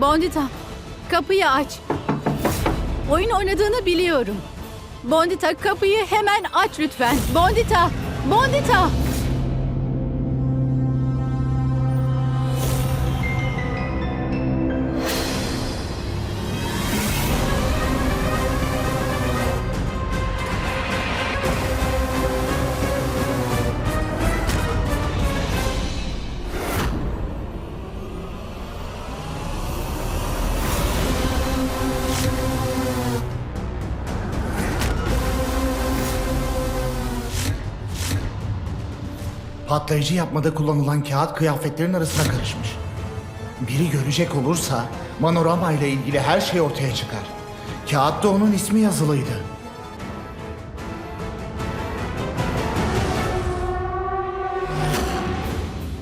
Bondita, kapıyı aç. Oyun oynadığını biliyorum. Bondita kapıyı hemen aç lütfen. Bondita, Bondita. Patlayıcı yapmada kullanılan kağıt kıyafetlerin arasına karışmış. Biri görecek olursa Manorama ile ilgili her şey ortaya çıkar. Kağıtta onun ismi yazılıydı.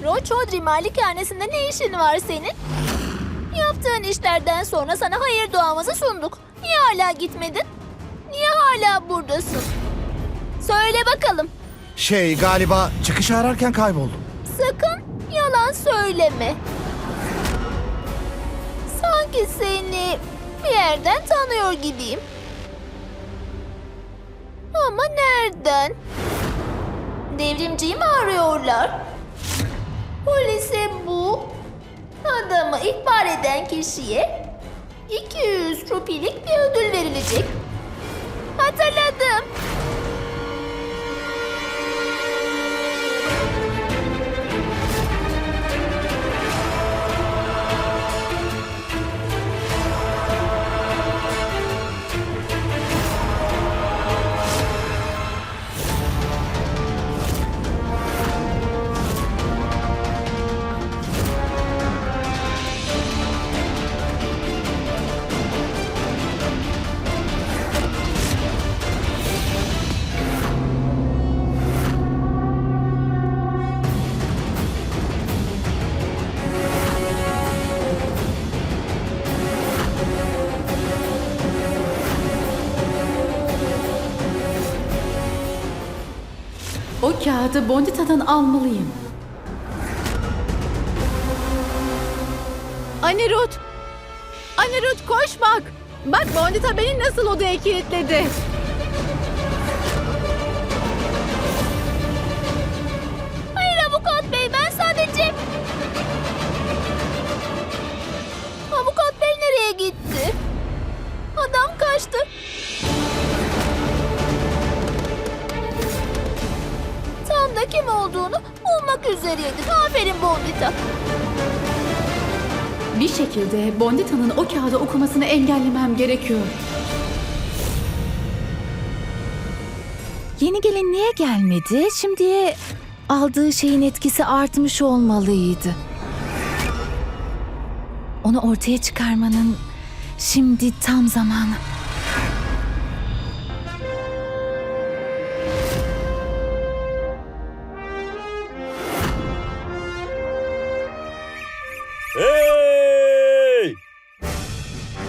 Roçodri malikanesinde ne işin var senin? Yaptığın işlerden sonra sana hayır duamızı sunduk. Niye hala gitmedin? Niye hala buradasın? Söyle bakalım. Şey galiba çıkışı ararken kayboldum. Sakın yalan söyleme. Sanki seni bir yerden tanıyor gibiyim. Ama nereden? Devrimciyi mi arıyorlar? Polise bu adamı ihbar eden kişiye 200 rupilik bir ödül verilecek. Hatırladım. Kağıdı Bondita'dan almalıyım. Anirut! Anirut koş bak! Bak Bondita beni nasıl odaya kilitledi. Bulmak üzereydin. Aferin Bondita. Bir şekilde Bondita'nın o kağıdı okumasını engellemem gerekiyor. Yeni gelin niye gelmedi? Şimdiye aldığı şeyin etkisi artmış olmalıydı. Onu ortaya çıkarmanın şimdi tam zamanı.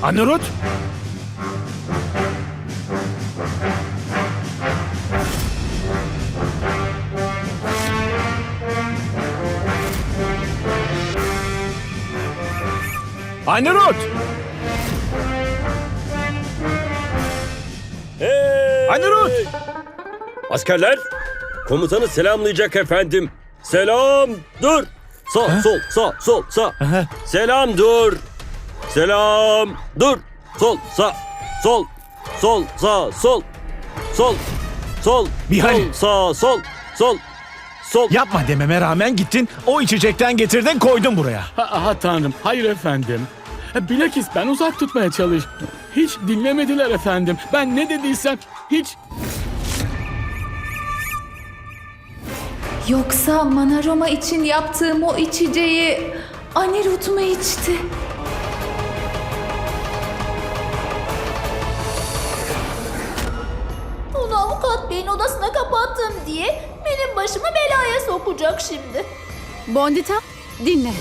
Anirut! Anirut! Hey! Anirut! Askerler, komutanı selamlayacak efendim. Selam, dur. Sağ, sol, sağ, sol, sağ. Selam, dur. Selam, dur. Sol, sağ, sol, sol, sağ, sol, sol, sol, Bihali. sol, sağ, sol, sol, sol. Yapma dememe rağmen gittin, o içecekten getirdin koydun buraya. Ha, aha tanrım, hayır efendim. E, Bilakis ben uzak tutmaya çalıştım. Hiç dinlemediler efendim. Ben ne dediysem hiç... Yoksa Manaroma için yaptığım o içeceği Anirut mu içti? Bey'in odasına kapattım diye benim başımı belaya sokacak şimdi. Bondita dinle.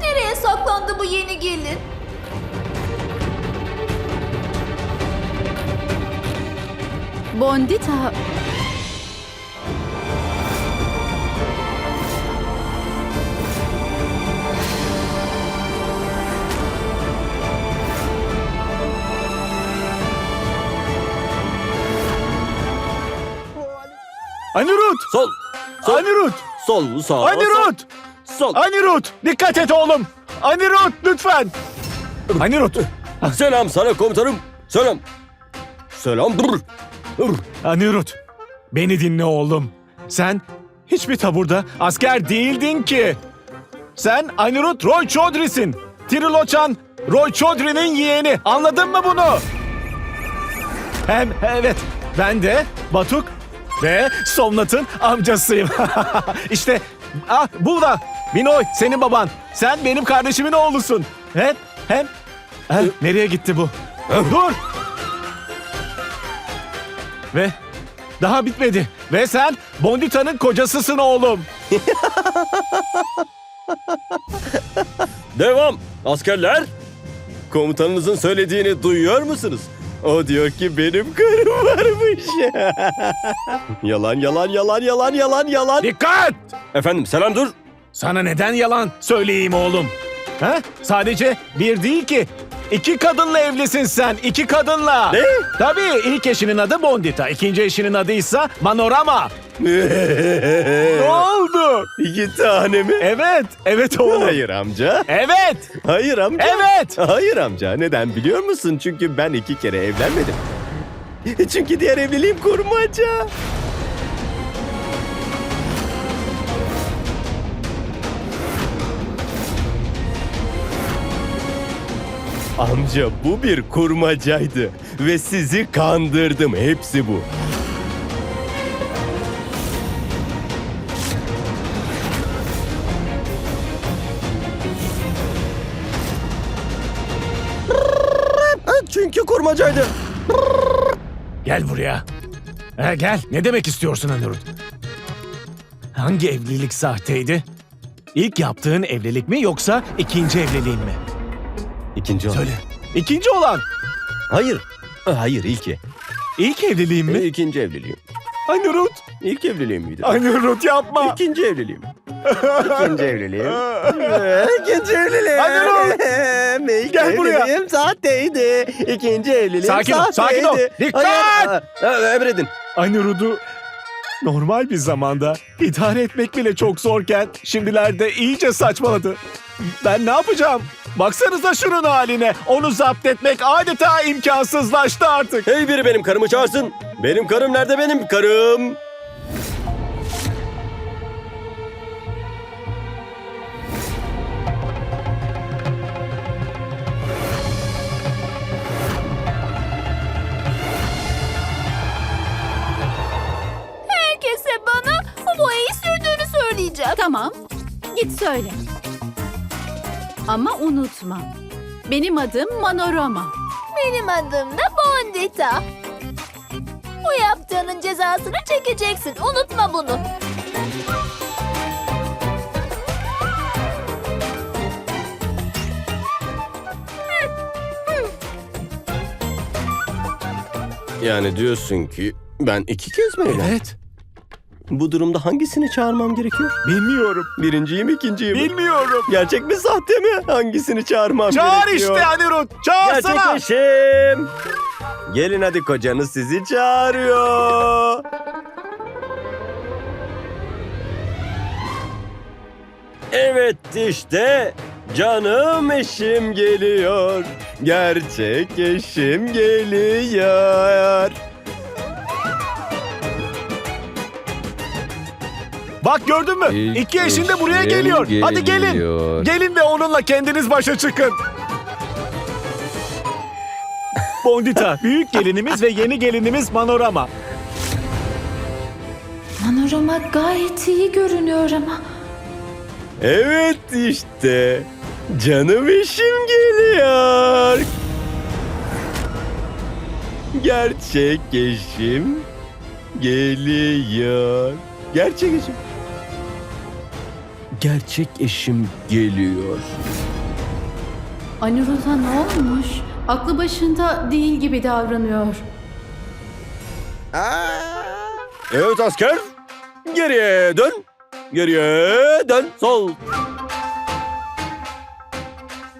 Nereye saklandı bu yeni gelin? Bondita Anirut! Sol. Sol. Anirut! Sol. Sağ. Anirut! Sol. Anirut! Dikkat et oğlum! Anirut lütfen! Anirut! Selam sana komutanım. Selam. Selam. Dur. Dur. Anirut! Beni dinle oğlum. Sen hiçbir taburda asker değildin ki. Sen Anirut Roy Chaudhry'sin. Triloçan Roy Chaudhry'nin yeğeni. Anladın mı bunu? Hem evet ben de Batuk ve Somnat'ın amcasıyım. işte ah, bu Minoy senin baban. Sen benim kardeşimin oğlusun. Hem hem Ha, nereye gitti bu? Dur! Ve daha bitmedi. Ve sen Bondita'nın kocasısın oğlum. Devam. Askerler. Komutanınızın söylediğini duyuyor musunuz? O diyor ki benim karım varmış. yalan yalan yalan yalan yalan yalan. Dikkat! Efendim selam dur. Sana neden yalan söyleyeyim oğlum? Ha? Sadece bir değil ki. İki kadınla evlisin sen. iki kadınla. Ne? Tabii ilk eşinin adı Bondita. ikinci eşinin adı ise Manorama. Ne oldu? İki tane mi? Evet. Evet oğlum. Hayır amca. Evet. Hayır amca. Evet. Hayır amca. Neden biliyor musun? Çünkü ben iki kere evlenmedim. Çünkü diğer evliliğim kurmaca. Amca bu bir kurmacaydı ve sizi kandırdım. Hepsi bu. Kurmacaydı. Gel buraya. Ha, gel. Ne demek istiyorsun Anirudh? Hangi evlilik sahteydi? İlk yaptığın evlilik mi yoksa ikinci evliliğin mi? İkinci olan. Söyle. İkinci olan. Hayır. Hayır ilki. İlk evliliğin mi? İkinci evliliğim. Anirudh. İlk evliliğim miydi? Anirudh yapma. İkinci evliliğim. İkinci evliliğim. İkinci evliliğim. Hadi oğlum. İlk Gel buraya. evliliğim sahteydi. İkinci evliliğim Sakin ol, sakin ol. sahteydi. Dikkat! Hayır. Ha, Emredin. Anirudh'u normal bir zamanda idare etmek bile çok zorken şimdilerde iyice saçmaladı. Ben ne yapacağım? Baksanıza şunun haline. Onu zapt etmek adeta imkansızlaştı artık. Hey biri benim karımı çağırsın. Benim karım nerede benim karım? Herkese bana bu boyayı sürdüğünü söyleyeceğim. Tamam, git söyle. Ama unutma, benim adım Manorama. Benim adım da Bondita. Bu yaptığının cezasını çekeceksin. Unutma bunu. Yani diyorsun ki ben iki kez mi evlendim? Evet. Bu durumda hangisini çağırmam gerekiyor? Bilmiyorum. Birinciyi mi ikinciyi mi? Bilmiyorum. Gerçek mi sahte mi? Hangisini çağırmam Çağır gerekiyor? işte Anirudh. Çağırsana. Gerçek eşim. Gelin hadi kocanız sizi çağırıyor. Evet işte canım eşim geliyor. Gerçek eşim geliyor. Bak gördün mü? İlk İki eşin de buraya eşim geliyor. Hadi gelin. geliyor. Gelin ve onunla kendiniz başa çıkın. Bondita, büyük gelinimiz ve yeni gelinimiz Manorama. Manorama gayet iyi görünüyor ama. Evet işte canım eşim geliyor. Gerçek eşim geliyor. Gerçek eşim. Gerçek eşim geliyor. Aniruddha ne olmuş? Aklı başında değil gibi davranıyor. Evet asker. Geriye dön. Geriye dön. Sol.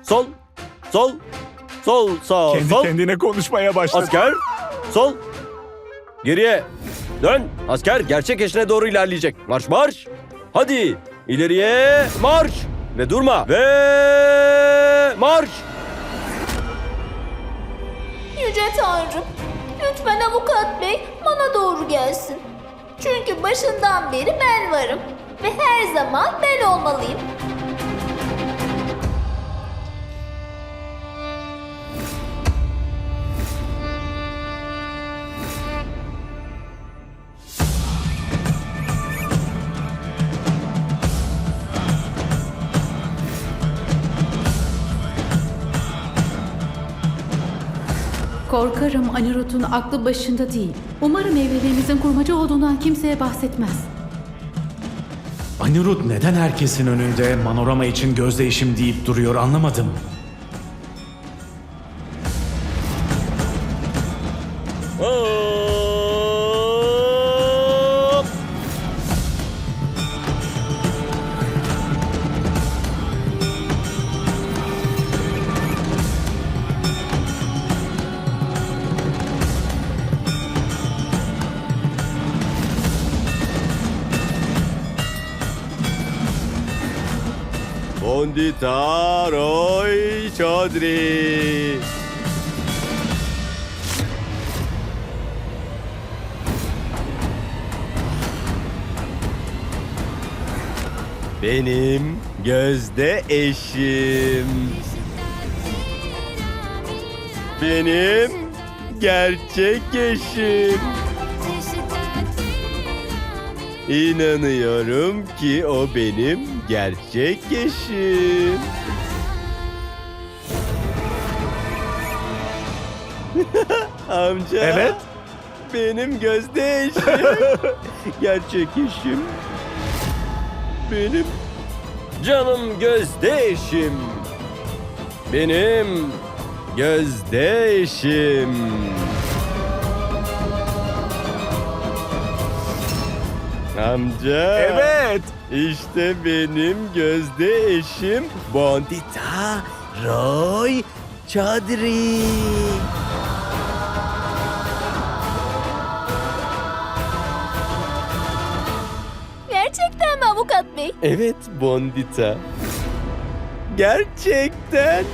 Sol. Sol. Sol. Sağ. Kendi sol. kendine konuşmaya başladı. Asker. Sol. Geriye. Dön. Asker gerçek eşine doğru ilerleyecek. Marş marş. Hadi. İleriye marş. Ve durma. Ve marş. Yüce Tanrım, lütfen avukat bey bana doğru gelsin. Çünkü başından beri ben varım ve her zaman ben olmalıyım. Korkarım Anirud'un aklı başında değil. Umarım evliliğimizin kurmaca olduğundan kimseye bahsetmez. Anirudh neden herkesin önünde Manorama için göz değişim deyip duruyor anlamadım. Bondita Roy Chaudhry. Benim gözde eşim. Benim gerçek eşim. İnanıyorum ki o benim gerçek eşim. Amca. Evet. Benim gözde eşim. gerçek eşim. Benim canım gözde eşim. Benim gözde eşim. Amca. Evet. İşte benim gözde eşim Bondita Roy Chaudhry. Gerçekten mi avukat bey? Evet Bondita. Gerçekten.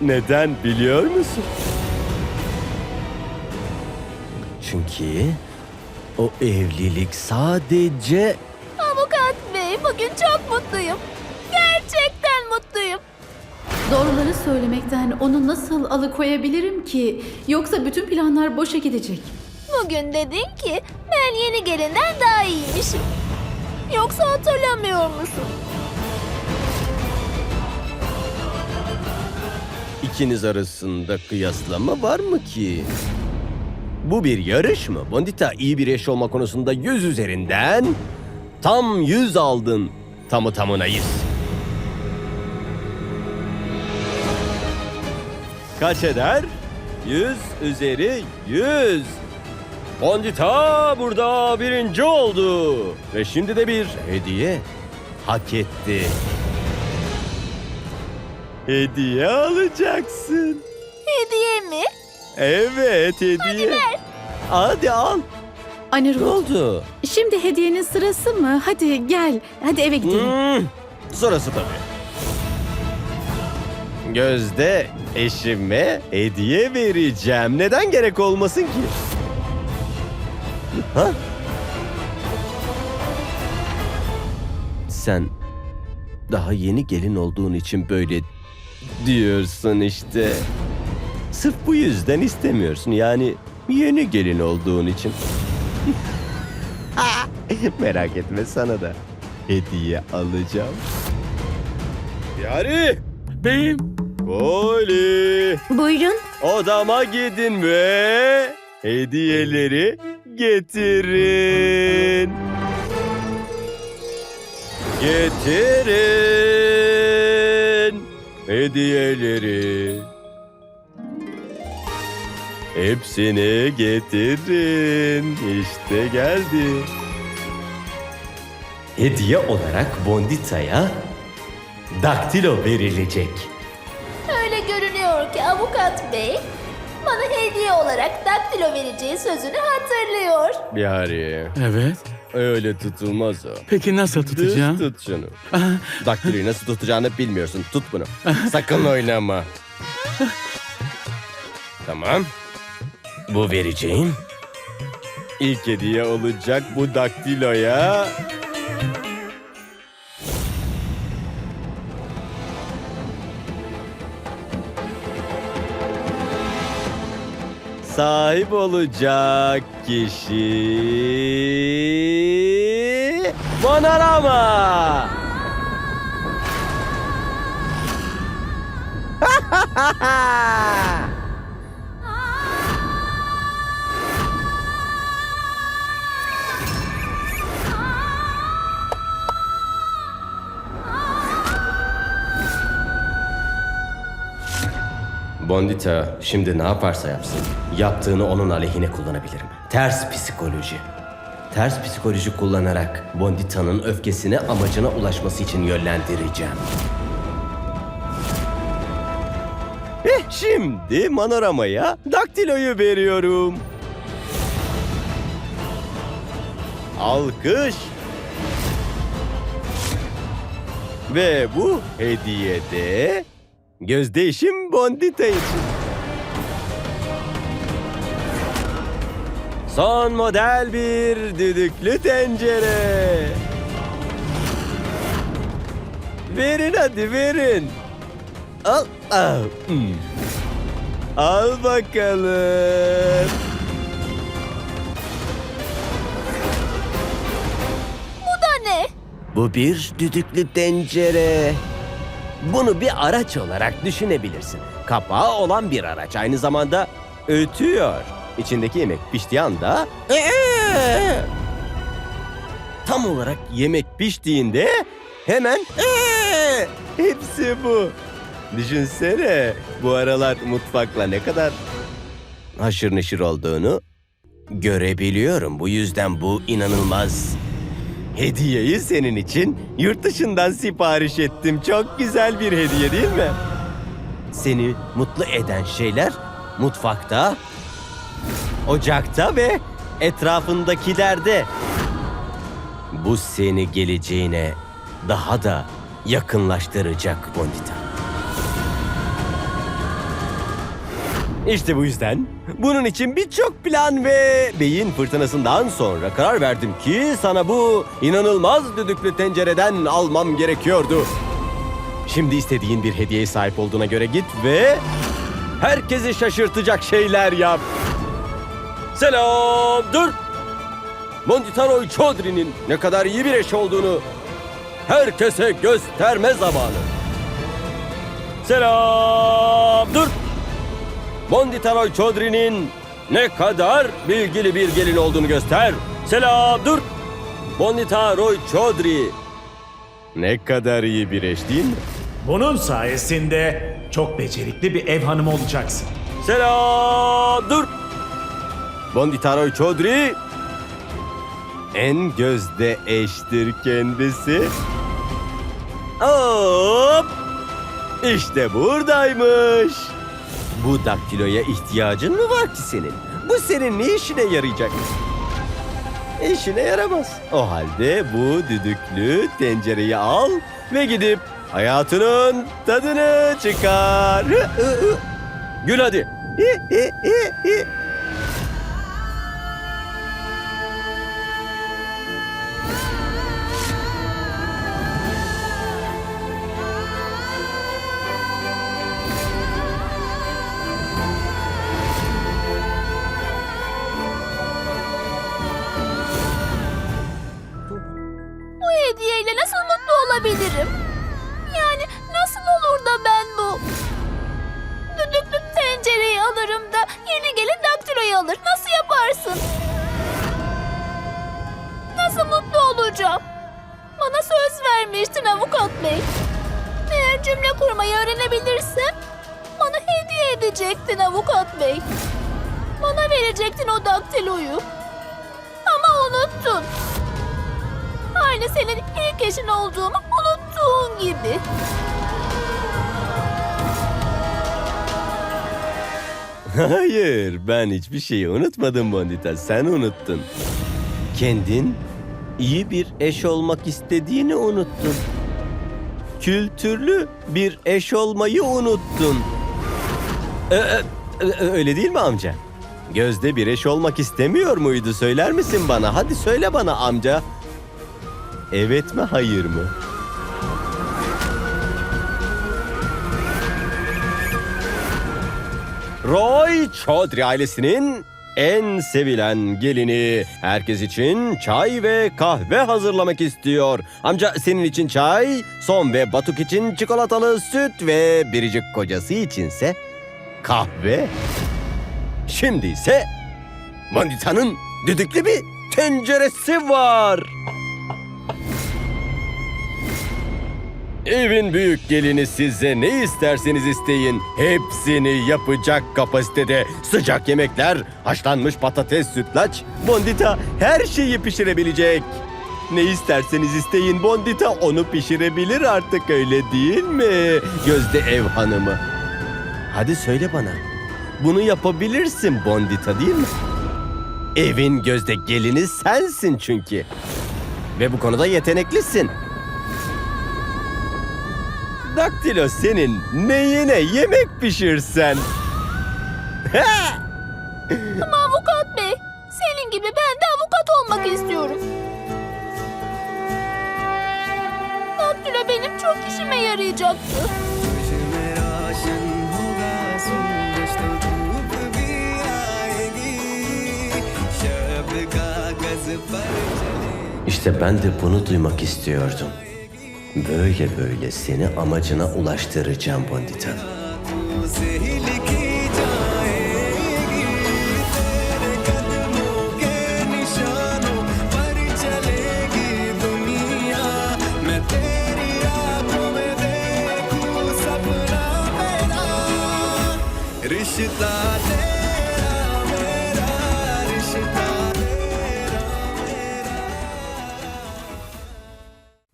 Neden biliyor musun? Çünkü o evlilik sadece Avukat bey bugün çok mutluyum. Gerçekten mutluyum. Doğruları söylemekten onu nasıl alıkoyabilirim ki? Yoksa bütün planlar boşa gidecek. Bugün dedin ki ben yeni gelinden daha iyiymişim. Yoksa hatırlamıyor musun? ikiniz arasında kıyaslama var mı ki? Bu bir yarış mı? Bondita iyi bir eş olma konusunda 100 üzerinden tam 100 aldın. Tamı tamına 100. Kaç eder? 100 üzeri 100. Bondita burada birinci oldu. Ve şimdi de bir hediye hak etti. Hediye alacaksın. Hediye mi? Evet hediye. Hadi al. Ne Anirud, oldu? şimdi hediyenin sırası mı? Hadi gel, hadi eve gidelim. Hmm, sonrası tabii. Gözde eşime hediye vereceğim. Neden gerek olmasın ki? Ha? Sen daha yeni gelin olduğun için böyle diyorsun işte. Sırf bu yüzden istemiyorsun. Yani yeni gelin olduğun için. Merak etme sana da hediye alacağım. Yari! Beyim, Poli! Buyurun. Odama gidin ve hediyeleri getirin. Getirin hediyeleri. Hepsini getirin. İşte geldi. Hediye olarak Bondita'ya daktilo verilecek. Öyle görünüyor ki avukat bey bana hediye olarak daktilo vereceği sözünü hatırlıyor. Bihari, Evet. öyle tutulmaz o. Peki nasıl tutacağım? Düz tut şunu. Daktiloyu nasıl tutacağını bilmiyorsun. Tut bunu. Sakın oynama. Tamam. Bu vereceğim. İlk hediye olacak bu daktiloya. Sahip olacak kişi... Bonarama! Bondita şimdi ne yaparsa yapsın yaptığını onun aleyhine kullanabilirim. Ters psikoloji. Ters psikoloji kullanarak Bondita'nın öfkesini amacına ulaşması için yönlendireceğim. Eh şimdi Manorama'ya daktiloyu veriyorum. Alkış. Ve bu hediyede Gözdeyişim Bondita için. Son model bir düdüklü tencere. Verin hadi verin. Al, al. hmm. Al bakalım. Bu da ne? Bu bir düdüklü tencere. Bunu bir araç olarak düşünebilirsin. Kapağı olan bir araç. Aynı zamanda ötüyor. İçindeki yemek piştiği anda... "Ee!" Tam olarak yemek piştiğinde hemen... "Ee!" Hepsi bu. Düşünsene bu aralar mutfakla ne kadar haşır neşir olduğunu görebiliyorum. Bu yüzden bu inanılmaz. Hediyeyi senin için yurt dışından sipariş ettim. Çok güzel bir hediye değil mi? Seni mutlu eden şeyler mutfakta, ocakta ve etrafındakilerde. Bu seni geleceğine daha da yakınlaştıracak Bondita. İşte bu yüzden bunun için birçok plan ve beyin fırtınasından sonra karar verdim ki sana bu inanılmaz düdüklü tencereden almam gerekiyordu. Şimdi istediğin bir hediyeye sahip olduğuna göre git ve herkesi şaşırtacak şeyler yap. Selam, dur. Monditaroy Chaudhry'nin ne kadar iyi bir eş olduğunu herkese gösterme zamanı. Selam, dur. Bonditaroy Chaudhry'nin ne kadar bilgili bir gelin olduğunu göster. Selam dur. Bondita Roy Chaudhry. Ne kadar iyi bir eş değil mi? Bunun sayesinde çok becerikli bir ev hanımı olacaksın. Selam dur. Bondita Roy Chaudhry. En gözde eştir kendisi. Hop. İşte buradaymış. Bu daktiloya ihtiyacın mı var ki senin? Bu senin ne işine yarayacak? İşine yaramaz. O halde bu düdüklü tencereyi al ve gidip hayatının tadını çıkar. Gül hadi. Cümle kurmayı öğrenebilirsem bana hediye edecektin avukat bey. Bana verecektin o daktiloyu. Ama unuttun. Aynı senin ilk eşin olduğumu unuttuğun gibi. Hayır, ben hiçbir şeyi unutmadım Bondita. Sen unuttun. Kendin iyi bir eş olmak istediğini unuttun. Kültürlü bir eş olmayı unuttun. Ee, e, e, öyle değil mi amca? Gözde bir eş olmak istemiyor muydu? Söyler misin bana? Hadi söyle bana amca. Evet mi, hayır mı? Roy Chaudhry ailesinin en sevilen gelini herkes için çay ve kahve hazırlamak istiyor. Amca senin için çay, Son ve Batuk için çikolatalı süt ve biricik kocası içinse kahve. Şimdi ise Mandita'nın düdüklü bir tenceresi var. Evin büyük gelini size ne isterseniz isteyin. Hepsini yapacak kapasitede. Sıcak yemekler, haşlanmış patates, sütlaç. Bondita her şeyi pişirebilecek. Ne isterseniz isteyin Bondita onu pişirebilir artık öyle değil mi? Gözde ev hanımı. Hadi söyle bana. Bunu yapabilirsin Bondita değil mi? Evin gözde gelini sensin çünkü. Ve bu konuda yeteneklisin. Daktilo senin neyine yemek pişirsen. Ama avukat bey, senin gibi ben de avukat olmak istiyorum. Daktilo benim çok işime yarayacaktı. İşte ben de bunu duymak istiyordum. Böyle böyle seni amacına ulaştıracağım Bondita.